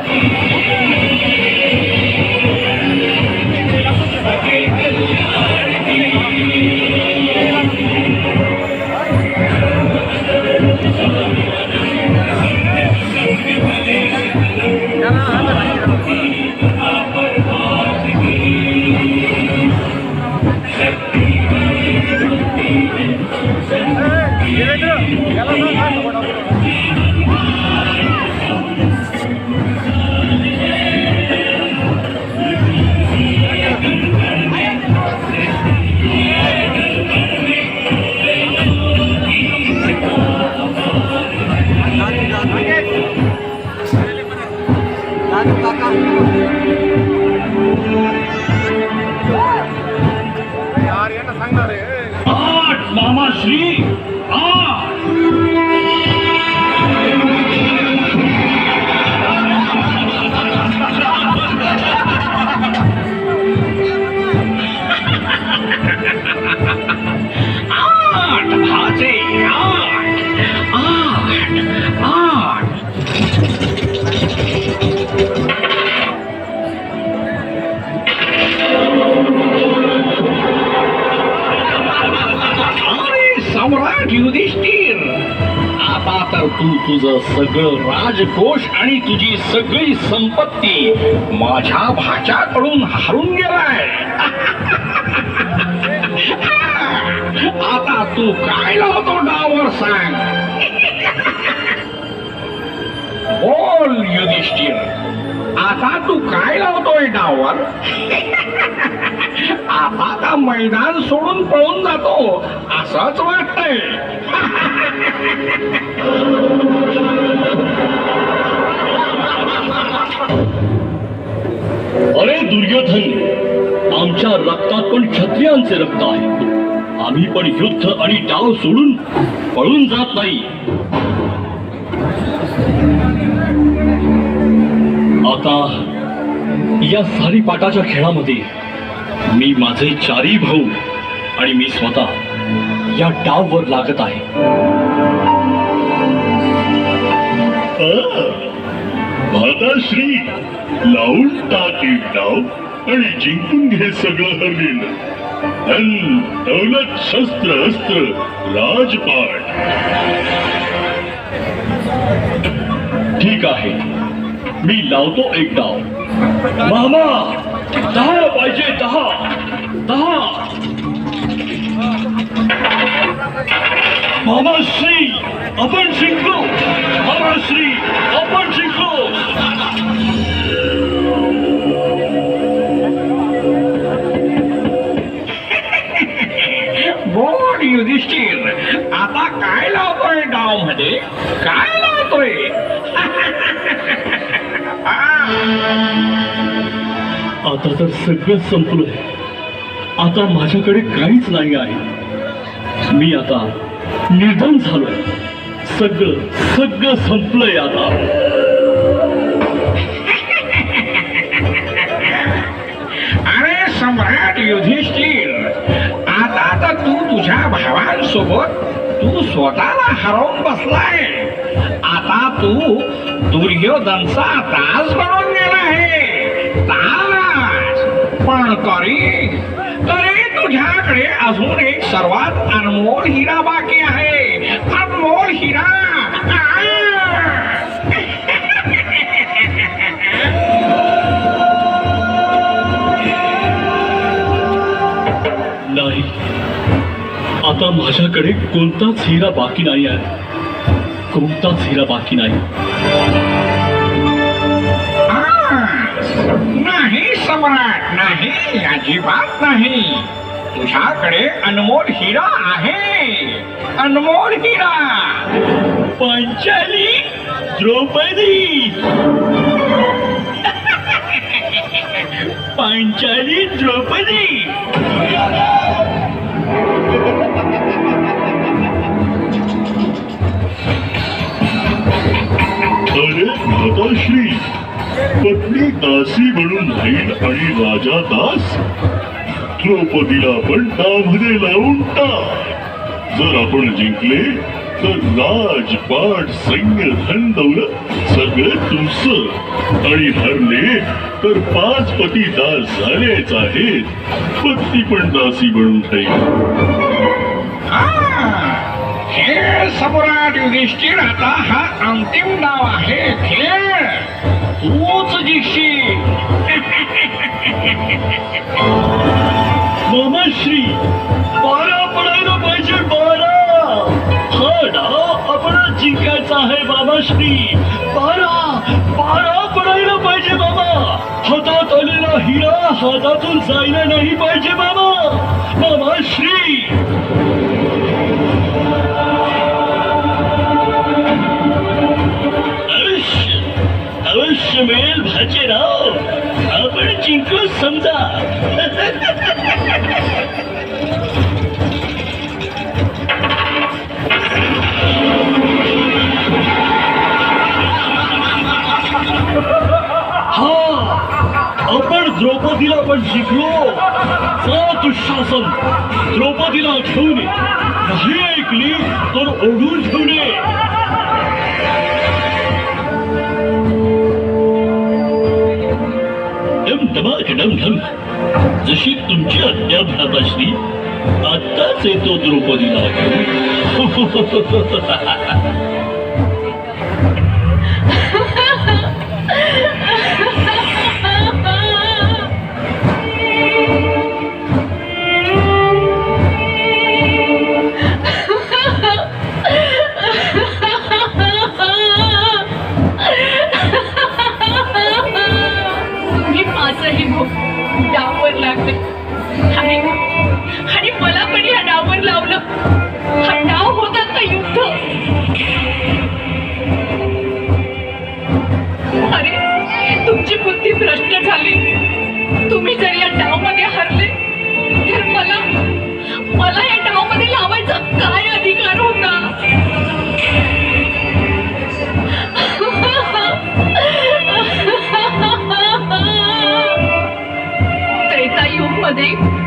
Hey, here we go. Obrigado. तुझं सगळं राजकोष आणि तुझी सगळी संपत्ती माझ्या भाच्याकडून हरून गेलाय. आता तू काय लावतो डावर सांग? बोल युधिष्ठिर. आता तू काय लावतोय डावर? आता का मैदान सोडून पळून जातो. असंच वाटतंय. अरे दुर्योधन आमच्या रक्तात पण क्षत्रियांचे रक्त आहे. आम्ही पण युद्ध आणि डाव सोडून पळून जात नाही. आता या सारीपाटाच्या खेळामध्ये मी माझे चारी भाऊ आणि मी स्वतः या डाववर लागत आहे. माताश्री लावून टाक एक डाव आणि जिंकून घे सगळं हरलेलं धन दौलत शस्त्र अस्त्र राजपाट. ठीक आहे. मी लावतो एक डाव. मामा! दहा पाहिजे दहा दहा. मामाश्री आपण जिंकलो मामाश्री आपण जिंकलो बोल युधिष्ठिर आता काय लावतोय आता तर सगळं संपलं आता माझ्याकडे काहीच नाही आहे. मी आता निर्धन झालोय. सगळं सगळं संपलंय आता. अरे सम्राट युधिष्ठिर आता तर तू तुझ्या भावांसोबत तू स्वतःला हरवून बसलाय. आता तू दुर्योधनचा तास बनून गेला आहे. तास पण तरी तरी तुझ्याकडे अजून एक सर्वात अनमोल हिरा बाकी आहे अनमोल हिरा! नाही आता माझ्याकडे कोणताच हिरा बाकी नाही आहे कोणताच हिरा बाकी! नाही सम्राट नाही अजिबात नाही. तुझ्याकडे अनमोल हिरा आहे. अनमोल हिरा. पंचाली द्रौपदी. पंचाली द्रौपदी. पत्नी दासी म्हणून राहील आणि राजा दास? द्रौपदीला पण डावमध्ये लावून टाक. जर आपण जिंकले तर राजपाट सैन्य धन दौलत सगळे तुमचं. आणि हरले तर पाच पती दास झालेच आहेत. पत्नी पण दासी बनून राहील खेळ सम्राट युधिष्ठिर आता हा अंतिम डाव आहे खेळ. तूच जिंकशील मामाश्री बारा पडायला पाहिजे बारा. हा डाव आपणच जिंकायचा आहे मामाश्री बारा बारा पडायला पाहिजे बाबा. हातात आलेला हिरा हातातून जायला नाही पाहिजे बाबा. मामाश्री अवश्य मिळेल भाचेराव आपण जिंकलो समजा. आपण द्रौपदीला पण जिंकलो. दुःशासन. द्रौपदीला घेऊन ये. नाही ऐकली तर ओढून ठेवणे धमाक जशी तुमची हत्या आज्ञा असली आत्ताच येतो द्रौपदीला अरे तुमची बुद्धी भ्रष्ट झाली. तुम्ही जर या डावमध्ये हरले तर मला मला या डावमध्ये लावायचा काय अधिकार होता? मध्ये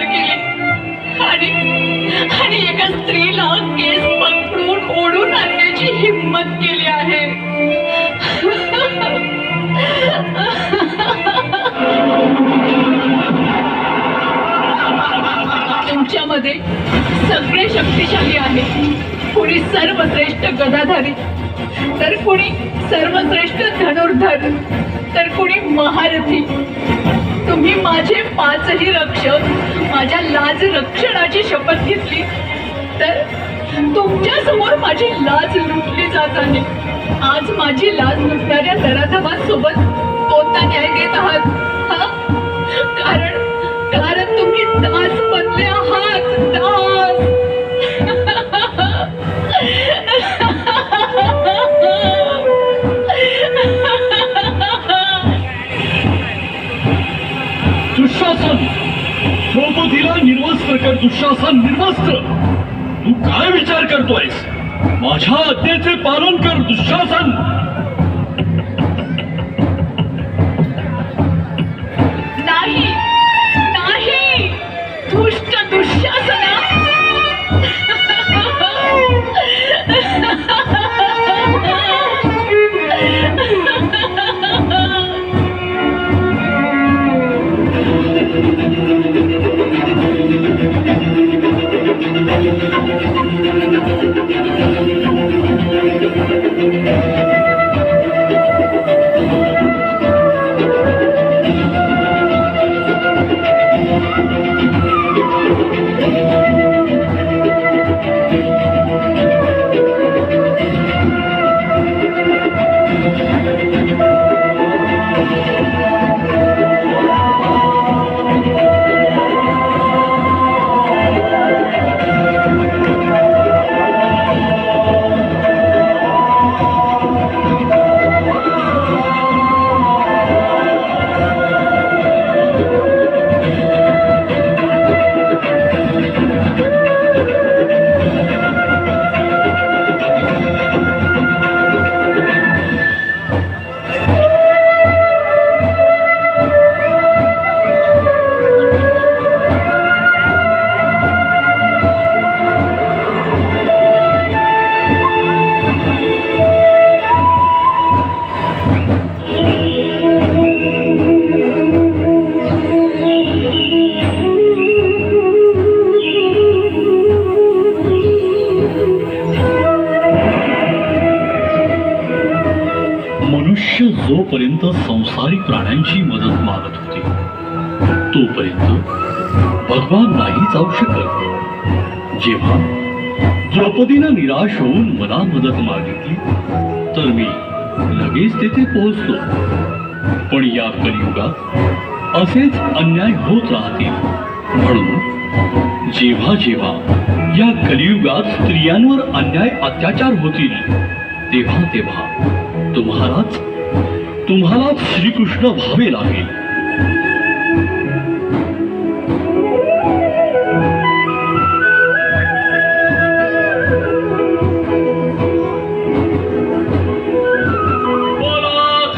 रेखा केले. आणि आणि एका स्त्रीला केस पकडून ओढून आणण्याची हिंमत केली आहे. तुमच्यामध्ये सगळे शक्तिशाली आहे. कुणी सर्वश्रेष्ठ गदाधारी तर कुणी सर्वश्रेष्ठ धनुर्धर तर कुणी महारथी. माझे पाचही रक्षक माझ्या लाज रक्षणाची शपथ घेतली तर तुमच्यासमोर माझी लाज लुटली जात आहे आज माझी लाज लुटणाऱ्या सोबत कोणता न्याय देत आहात? कारण कारण तुम्ही दुःशासन निर्वस्त्र तू काय विचार करतोयस? माझ्या आज्ञेचे पालन कर दुःशासन. त्यांची मदत मागत होती. तोपर्यंत भगवान नाही जाऊ शकत जेव्हा द्रौपदीनं निराश होऊन मला मदत मागितली तर मी लगेच तेथे पोहोचतो पण या कलियुगात असेच अन्याय होत राहतील. म्हणून जेव्हा जेव्हा या कलियुगात स्त्रियांवर अन्याय अत्याचार होतील तेव्हा तेव्हा तुम्हालाच तुम्हालाच श्रीकृष्ण व्हावे लागेल. बोला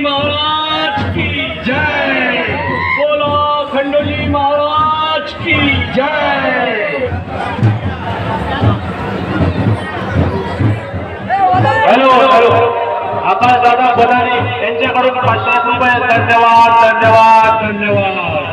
महाराज की महाराज की जय. आकाश दादा बनानी यांच्याकडून पाचशे रुपये. धन्यवाद धन्यवाद धन्यवाद.